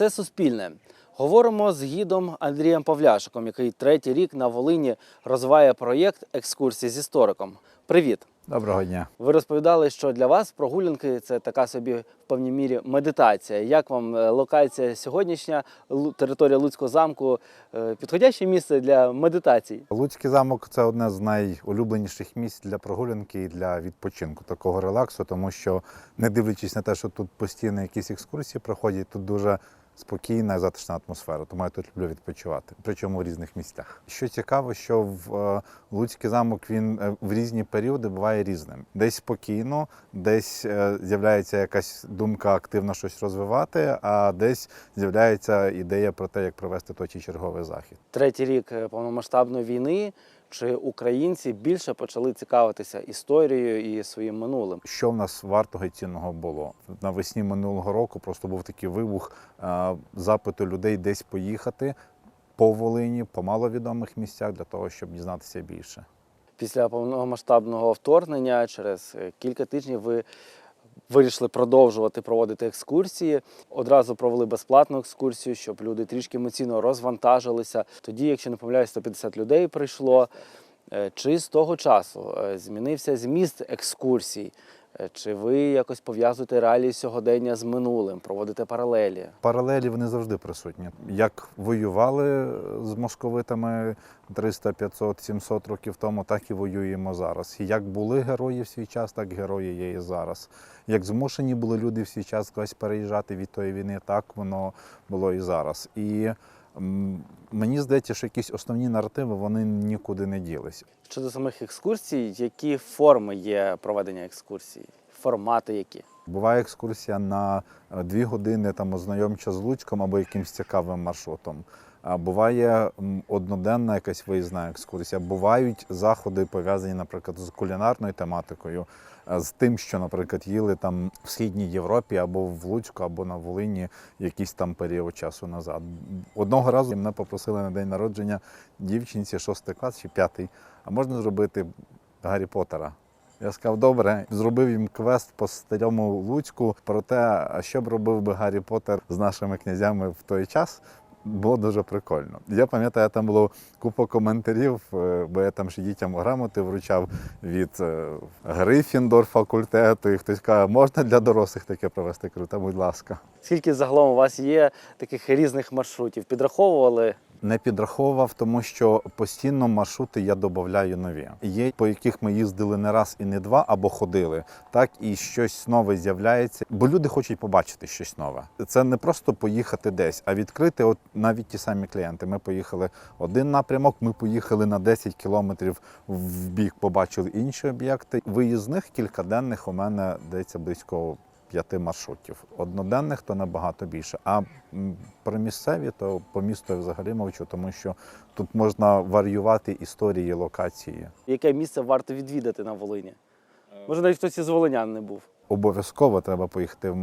Це суспільне. Говоримо з гідом Андрієм Павляшиком, який третій рік на Волині розвиває проєкт екскурсії з істориком. Привіт! Доброго дня. Ви розповідали, що для вас прогулянки це така собі в певній мірі медитація. Як вам е, локація сьогоднішня, територія Луцького замку, е, підходяще місце для медитацій? Луцький замок це одне з найулюбленіших місць для прогулянки і для відпочинку, такого релаксу, тому що, не дивлячись на те, що тут постійно якісь екскурсії проходять, тут дуже спокійна затишна атмосфера. Тому я тут люблю відпочивати, причому в різних місцях. Що цікаво, що в е, Луцький замок він е, в різні періоди буває різним. Десь спокійно, десь е, з'являється якась думка активно щось розвивати, а десь з'являється ідея про те, як провести той чи черговий захід. Третій рік повномасштабної війни. Чи українці більше почали цікавитися історією і своїм минулим? Що в нас вартого і цінного було навесні минулого року? Просто був такий вибух е, запиту людей десь поїхати по Волині, по маловідомих місцях для того, щоб дізнатися більше. Після повномасштабного вторгнення, через е, кілька тижнів, ви вирішили продовжувати проводити екскурсії. Одразу провели безплатну екскурсію, щоб люди трішки емоційно розвантажилися. Тоді, якщо не помиляюсь, 150 людей прийшло. Е, Чи з того часу е, змінився зміст екскурсій? Е, Чи ви якось пов'язуєте реалії сьогодення з минулим, проводите паралелі? Паралелі вони завжди присутні. Як воювали з московитами 300, 500, 700 років тому, так і воюємо зараз. Як були герої в свій час, так герої є і зараз. Як змушені були люди в свій час кудись переїжджати від тої війни, так воно було і зараз. І мені здається, що якісь основні наративи вони нікуди не ділись. Щодо самих екскурсій, які форми є проведення екскурсій? Формати які? Буває екскурсія на е, дві години там ознайомча з Луцьком або якимсь цікавим маршрутом. А буває одноденна якась виїзна екскурсія. Бувають заходи пов'язані, наприклад, з кулінарною тематикою, е, з тим, що, наприклад, їли там в східній Європі або в Луцьку, або на Волині якийсь там період часу назад. Одного разу мене попросили на день народження дівчинці, шостий клас чи п'ятий, а можна зробити Гаррі Поттера. Я сказав, добре, зробив їм квест по старому Луцьку про те, що б робив би Гаррі Поттер з нашими князями в той час. Було дуже прикольно. Я пам'ятаю, там було купа коментарів, е, бо я там ще дітям грамоти вручав від е, Грифіндор факультету, і хтось каже, можна для дорослих таке провести кажу, будь ласка. Скільки загалом у вас є таких різних маршрутів? Підраховували? Не підраховував, тому що постійно маршрути я додаю нові. Є по яких ми їздили не раз і не два, або ходили, так і щось нове з'являється. Бо люди хочуть побачити щось нове. Це не просто поїхати десь, а відкрити. От навіть ті самі клієнти. Ми поїхали один напрямок, ми поїхали на 10 кілометрів в бік, побачили інші об'єкти. Виїзних кількаденних у мене дається близько п'яти маршрутів. Одноденних то набагато більше. А про місцеві, то по місту я взагалі мовчу, тому що тут можна варіювати історії, локації. Яке місце варто відвідати на Волині? Може, навіть хтось із волинян не був. Обов'язково треба поїхати в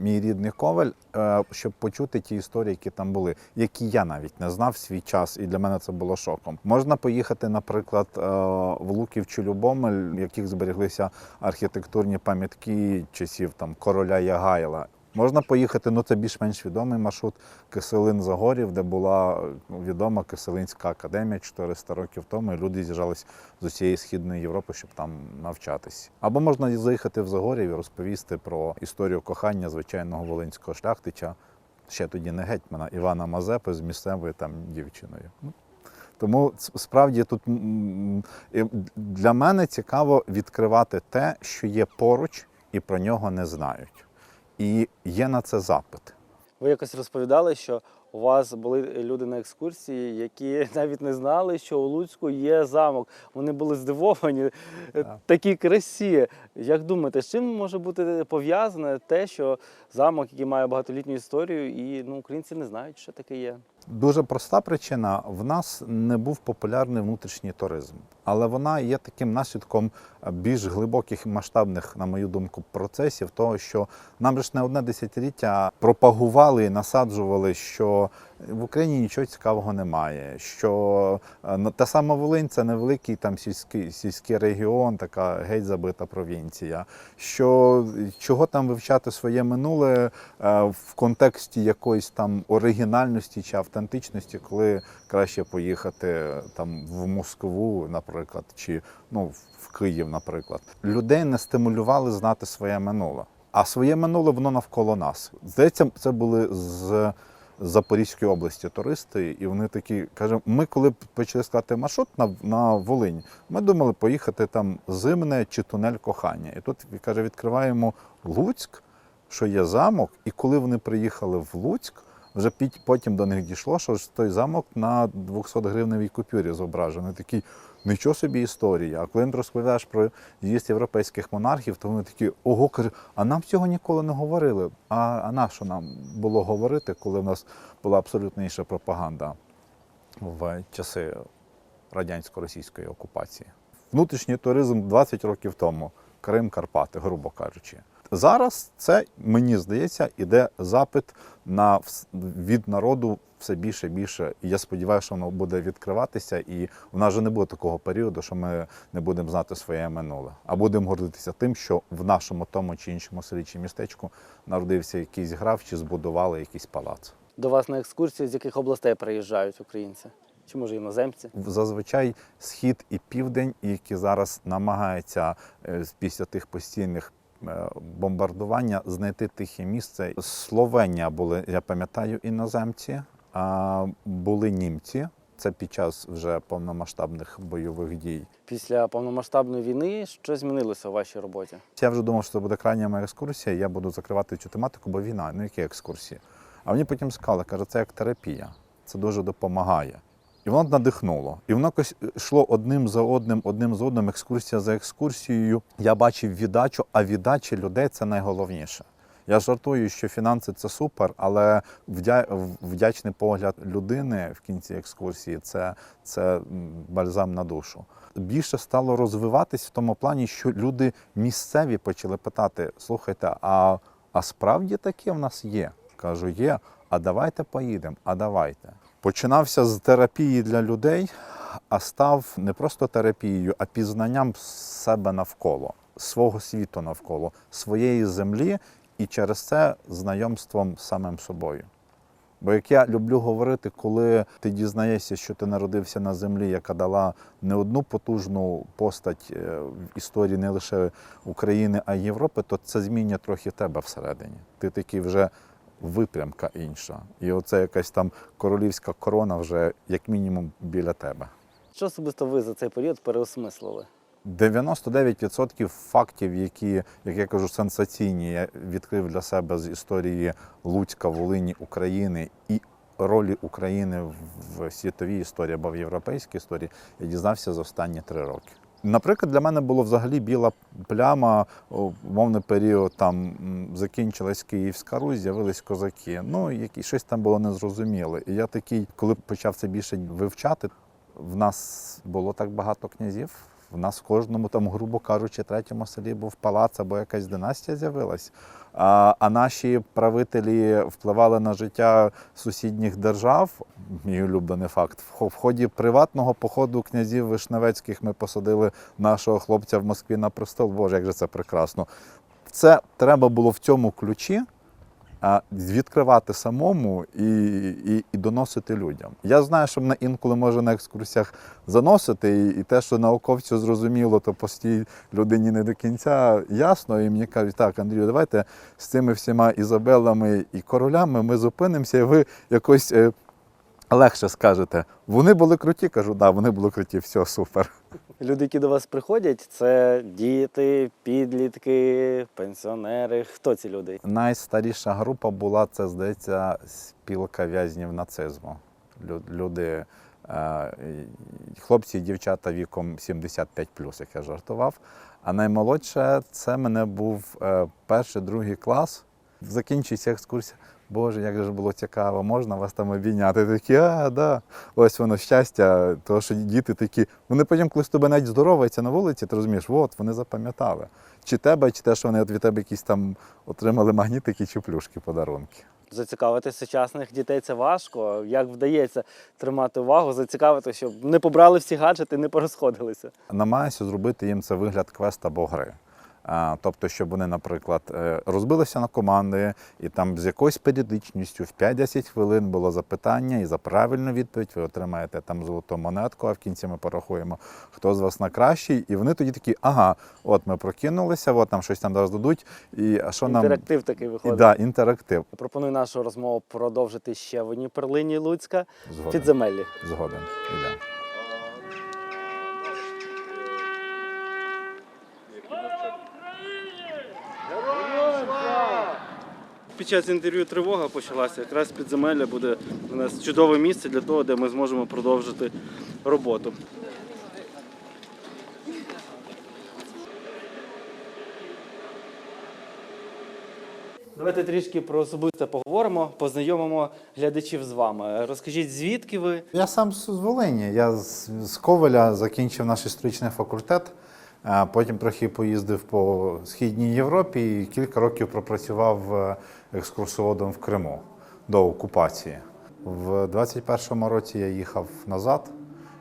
мій рідний коваль, е, щоб почути ті історії, які там були, які я навіть не знав в свій час, і для мене це було шоком. Можна поїхати, наприклад, е, в Луків чи Любомель, в яких збереглися архітектурні пам'ятки часів там короля Ягайла. Можна поїхати, ну це більш-менш відомий маршрут Киселин Загорів, де була е, відома Киселинська академія 400 років тому. І люди з'їжджались з усієї східної Європи, щоб там навчатись. Або можна заїхати в Загорів і розповісти про історію кохання звичайного волинського шляхтича, ще тоді не гетьмана Івана Мазепи з місцевою там дівчиною. Ну, Тому справді тут для мене цікаво відкривати те, що є поруч, і про нього не знають. І є на це запит. Ви якось розповідали, що у вас були люди на екскурсії, які навіть не знали, що у Луцьку є замок. Вони були здивовані е, такі красі. Як думаєте, з чим може бути пов'язане те, що замок, який має багатолітню історію, і ну, українці не знають, що таке є? Дуже проста причина: в нас не був популярний внутрішній туризм, але вона є таким наслідком більш глибоких і масштабних, на мою думку, процесів, того, що нам ж не одне десятиліття пропагували і насаджували, що в Україні нічого цікавого немає. Що е, та сама Волинь це невеликий там сільський, сільський регіон, така геть забита провінція. Що чого там вивчати своє минуле е, в контексті якоїсь там оригінальності чи автентичності, коли краще поїхати там в Москву, наприклад, чи ну в Київ, наприклад. Людей не стимулювали знати своє минуле. А своє минуле воно навколо нас. Здається, це були з Запорізької області туристи, і вони такі кажуть, ми коли почали складати маршрут на, на Волинь, ми думали поїхати там зимне чи тунель кохання. І тут каже, відкриваємо Луцьк, що є замок, і коли вони приїхали в Луцьк, вже потім до них дійшло, що ж той замок на 200 гривневій купюрі зображений. Такий нічого собі історія. А коли ти розповідаєш про з'їзд європейських монархів, то вони такі, ого, каже, а нам цього ніколи не говорили. А, а на що нам було говорити, коли в нас була абсолютно інша пропаганда в часи радянсько-російської окупації? Внутрішній туризм 20 років тому, Крим, Карпати, грубо кажучи. Зараз це, мені здається, іде запит на від народу все більше і більше. І я сподіваюся, що воно буде відкриватися, і в нас вже не буде такого періоду, що ми не будемо знати своє минуле, а будемо гордитися тим, що в нашому тому чи іншому селі чи містечку народився якийсь граф чи збудували якийсь палац. До вас на екскурсію з яких областей приїжджають українці? Чи може іноземці? зазвичай схід і південь, які зараз намагаються е, після тих постійних е, бомбардування знайти тихе місце. Словенія були, я пам'ятаю, іноземці, були німці. Це під час вже повномасштабних бойових дій. Після повномасштабної війни що змінилося у вашій роботі? Я вже думав, що це буде крайня моя екскурсія. Я буду закривати цю тематику, бо війна, ну які екскурсії. А мені потім сказали, каже, це як терапія, це дуже допомагає. І воно надихнуло. І воно якось йшло одним за одним, одним за одним, екскурсія за екскурсією. Я бачив віддачу, а віддача людей це найголовніше. Я жартую, що фінанси це супер, але вдя- вдячний погляд людини в кінці екскурсії це, це бальзам на душу. Більше стало розвиватись в тому плані, що люди місцеві почали питати: слухайте, а, а справді таке в нас є? Кажу, є. А давайте поїдемо, а давайте. Починався з терапії для людей, а став не просто терапією, а пізнанням себе навколо, свого світу навколо, своєї землі, і через це знайомством з самим собою. Бо як я люблю говорити, коли ти дізнаєшся, що ти народився на землі, яка дала не одну потужну постать е, в історії не лише України, а й Європи, то це змінює трохи тебе всередині. Ти такий вже випрямка інша. І оце якась там королівська корона вже як мінімум біля тебе. Що особисто ви за цей період переосмислили? 99% фактів, які, як я кажу, сенсаційні, я відкрив для себе з історії Луцька, Волині, України і ролі України в світовій історії або в європейській історії, я дізнався за останні три роки. Наприклад, для мене було взагалі біла пляма, мовний період там закінчилась Київська Русь, з'явились козаки. Ну, які щось там було незрозуміле. І я такий, коли почав це більше вивчати, в нас було так багато князів. В нас в кожному, там, грубо кажучи, третьому селі був палац або якась династія з'явилась. А, а наші правителі впливали на життя сусідніх держав. Мій улюблений факт. В хо- в ході приватного походу князів Вишневецьких ми посадили нашого хлопця в Москві на престол. Боже, як же це прекрасно. Це треба було в цьому ключі відкривати самому і, і, і доносити людям. Я знаю, що мене інколи може на екскурсіях заносити, і, і те, що науковцю зрозуміло, то постій людині не до кінця ясно. І мені кажуть, так, Андрію, давайте з цими всіма Ізабелами і королями ми зупинимося, і ви якось е, легше скажете. Вони були круті, кажу, так, да, вони були круті, все, супер. Люди, які до вас приходять, це діти, підлітки, пенсіонери. Хто ці люди? Найстаріша група була це, здається, спілка в'язнів нацизму. Люди, е, хлопці і дівчата віком 75 як я жартував. А наймолодше це мене був е, перший, другий клас. Закінчується екскурсія. Боже, як же ж було цікаво, можна вас там обійняти. Такі, а, да. Ось воно щастя, тому що діти такі. Вони потім, коли з тебе навіть здороваються на вулиці, ти розумієш, от вони запам'ятали. Чи тебе, чи те, що вони від тебе якісь там отримали магнітики чи плюшки, подарунки. Зацікавити сучасних дітей це важко. Як вдається тримати увагу, зацікавити, щоб не побрали всі гаджети, не порозходилися. намагаюся зробити їм це вигляд квеста або гри. Тобто, щоб вони, наприклад, е, розбилися на команди, і там з якоюсь періодичністю в 5-10 хвилин було запитання, і за правильну відповідь ви отримаєте там золоту монетку, а в кінці ми порахуємо, хто з вас на кращий. І вони тоді такі, ага, от ми прокинулися, от нам щось там зараз дадуть. І а що нам Інтерактив такий і, виходить. да, інтерактив. Пропоную нашу розмову продовжити ще в одній перлині Луцька Згоден. підземеллі. Згоден. Іде. Під час інтерв'ю тривога почалася. Якраз підземелля буде у нас чудове місце для того, де ми зможемо продовжити роботу. Давайте трішки про особисте поговоримо, познайомимо глядачів з вами. Розкажіть, звідки ви? Я сам з Волині. Я з, з Ковеля закінчив наш історичний факультет. Потім трохи поїздив по Східній Європі і кілька років пропрацював е, екскурсоводом в Криму до окупації. В 21-му році я їхав назад.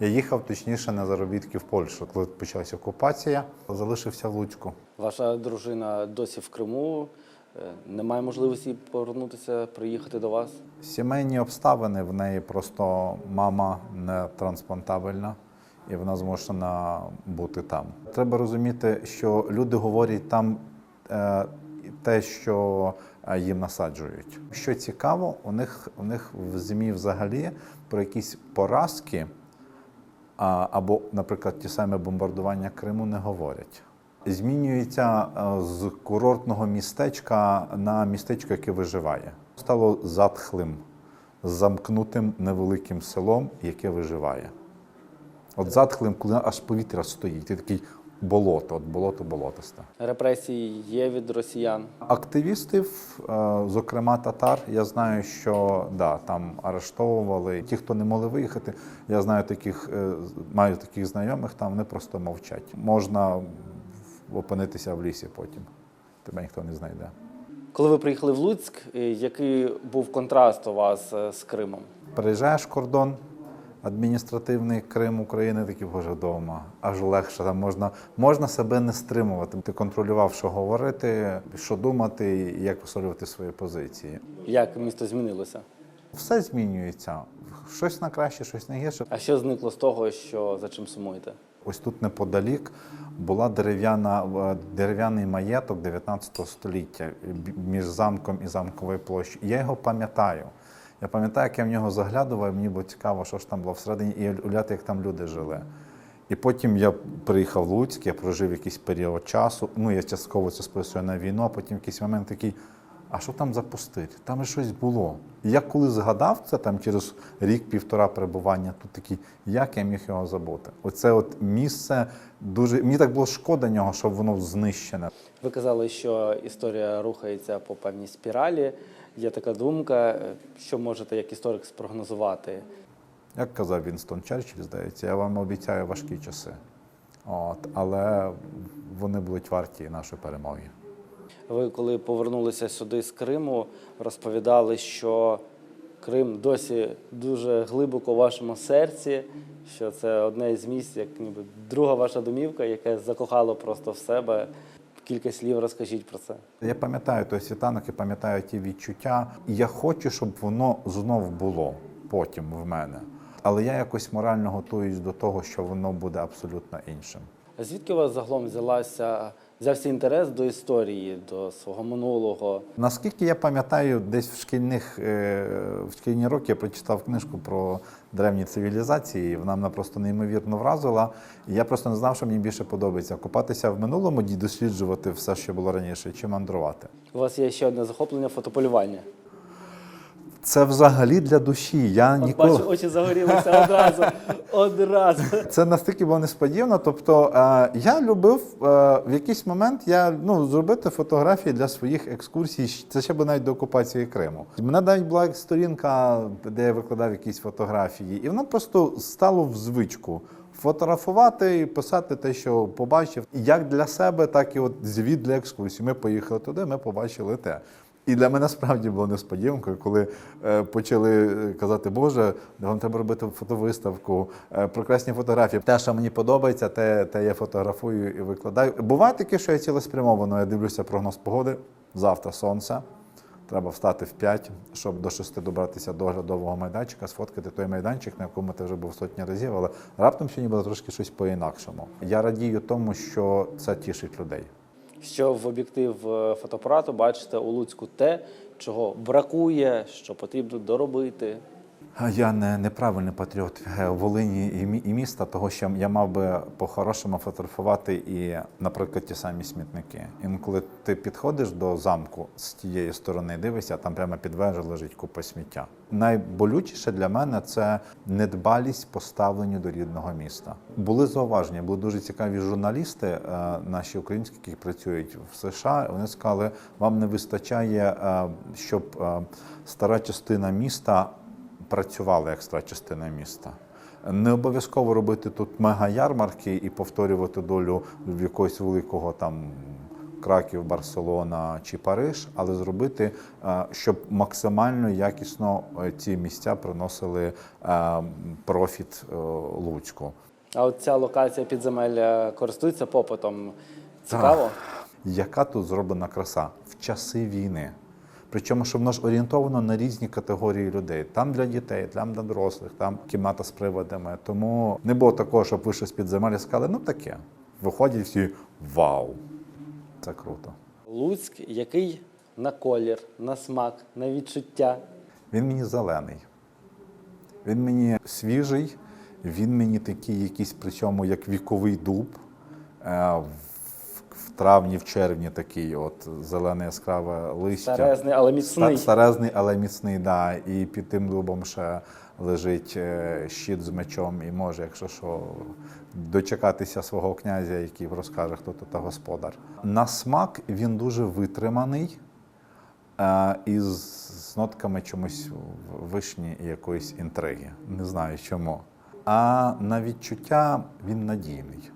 Я їхав точніше на заробітки в Польщу, коли почалася окупація. Залишився в Луцьку. Ваша дружина досі в Криму. Е, Немає можливості повернутися, приїхати до вас. Сімейні обставини в неї просто мама не трансплантабельна, і вона змушена бути там. Треба розуміти, що люди говорять там е, те, що е, їм насаджують. Що цікаво, у них, у них в ЗМІ взагалі про якісь поразки або, наприклад, ті самі бомбардування Криму не говорять. Змінюється е, з курортного містечка на містечко, яке виживає. Стало затхлим, замкнутим невеликим селом, яке виживає. От затхлим, коли аж повітря стоїть, і такий болото, от болото болотисте. Репресії є від росіян. Активістів, е, зокрема татар, я знаю, що да, там арештовували. Ті, хто не могли виїхати, я знаю таких, е, маю таких знайомих, там вони просто мовчать. Можна опинитися в лісі потім. Тебе ніхто не знайде. Коли ви приїхали в Луцьк, е, який був контраст у вас з Кримом? Переїжджаєш кордон адміністративний Крим України, такий боже вдома, аж легше. Там можна, можна себе не стримувати. Ти контролював, що говорити, що думати, і як висловлювати свої позиції. Як місто змінилося? Все змінюється. Щось на краще, щось на гірше. А що зникло з того, що за чим сумуєте? Ось тут неподалік була дерев'яна е, дерев'яний маєток 19 століття між замком і замковою площею. Я його пам'ятаю. Я пам'ятаю, як я в нього заглядував, мені було цікаво, що ж там було всередині, і уявляти, як там люди жили. І потім я приїхав в Луцьк, я прожив якийсь період часу. Ну, я частково це списую на війну, а потім в якийсь момент такий. А що там запустити? Там же щось було. І я коли згадав це там через рік-півтора перебування, тут такий, як я міг його забути? Оце от місце дуже. Мені так було шкода нього, щоб воно знищене. Ви казали, що історія рухається по певній спіралі. Є така думка, що можете як історик спрогнозувати. Як казав Вінстон Черчилль, здається, я вам обіцяю важкі часи. От, але вони будуть варті нашої перемоги. Ви, коли повернулися сюди з Криму, розповідали, що Крим досі дуже глибоко у вашому серці, що це одне із місць, як ніби друга ваша домівка, яке закохало просто в себе. Кілька слів розкажіть про це. Я пам'ятаю той світанок і пам'ятаю ті відчуття. Я хочу, щоб воно знов було потім в мене. Але я якось морально готуюсь до того, що воно буде абсолютно іншим. А звідки у вас загалом взялася, взявся інтерес до історії, до свого минулого? Наскільки я пам'ятаю, десь в шкільних е, в шкільні роки я прочитав книжку про древні цивілізації. і Вона мене просто неймовірно вразила. І я просто не знав, що мені більше подобається купатися в минулому досліджувати все, що було раніше, чи мандрувати. У вас є ще одне захоплення фотополювання. Це взагалі для душі. Я От ніколи бачу, очі загорілися одразу. Одразу. це настільки було несподівано. Тобто е, я любив е, в якийсь момент я ну зробити фотографії для своїх екскурсій. Це ще би навіть до окупації Криму. У мене навіть була сторінка, де я викладав якісь фотографії, і воно просто стало в звичку. Фотографувати і писати те, що побачив, як для себе, так і от звіт для екскурсії. Ми поїхали туди, ми побачили те. І для мене справді було несподіванкою, коли е, почали е, казати, Боже, вам треба робити фотовиставку, е, прекрасні фотографії. Те, що мені подобається, те, те я фотографую і викладаю. Буває таке, що я цілеспрямовано, я дивлюся прогноз погоди. Завтра сонце. Треба встати в 5, щоб до 6 добратися до оглядового майданчика, сфоткати той майданчик, на якому ти вже був сотні разів, але раптом сьогодні було трошки щось по-інакшому. Я радію тому, що це тішить людей. Що в об'єктив е, фотоапарату бачите у Луцьку те, чого бракує, що потрібно доробити. Я не неправильний патріот е, Волині і мі- і міста, того що я мав би по-хорошому фотографувати і, наприклад, ті самі смітники. Інколи ти підходиш до замку з тієї сторони, дивишся, там прямо під вежею лежить купа сміття. Найболючіше для мене це недбалість поставлення до рідного міста. Були зауваження, були дуже цікаві журналісти, е, наші українські, які працюють в США. Вони сказали, вам не вистачає, е, щоб стара частина міста працювала як стара частина міста. Не обов'язково робити тут мега-ярмарки і повторювати долю в якогось великого там Краків, Барселона чи Париж, але зробити, е, щоб максимально якісно е, ці місця приносили е, профіт Луцьку. А от ця локація підземелля користується попитом. Цікаво. Яка тут зроблена краса в часи війни? Причому, що воно ж орієнтовано на різні категорії людей. Там для дітей, там для дорослих, там кімната з приводами. Тому не було такого, щоб вийшли з під земель і сказали, ну таке. Виходять всі вау. Це круто. Луцьк, який на колір, на смак, на відчуття. Він мені зелений. Він мені свіжий, він мені такий якийсь, причому як віковий дуб. В травні, в червні такий от зелене яскраве листя. Старезний, але міцний. Ста- Старезний, але міцний, да. І під тим дубом ще лежить е, щит з мечом, і може, якщо що, дочекатися свого князя, який розкаже, хто тут господар. На смак він дуже витриманий е, і з, з нотками чомусь вишні і якоїсь інтриги. Не знаю чому. А на відчуття він надійний.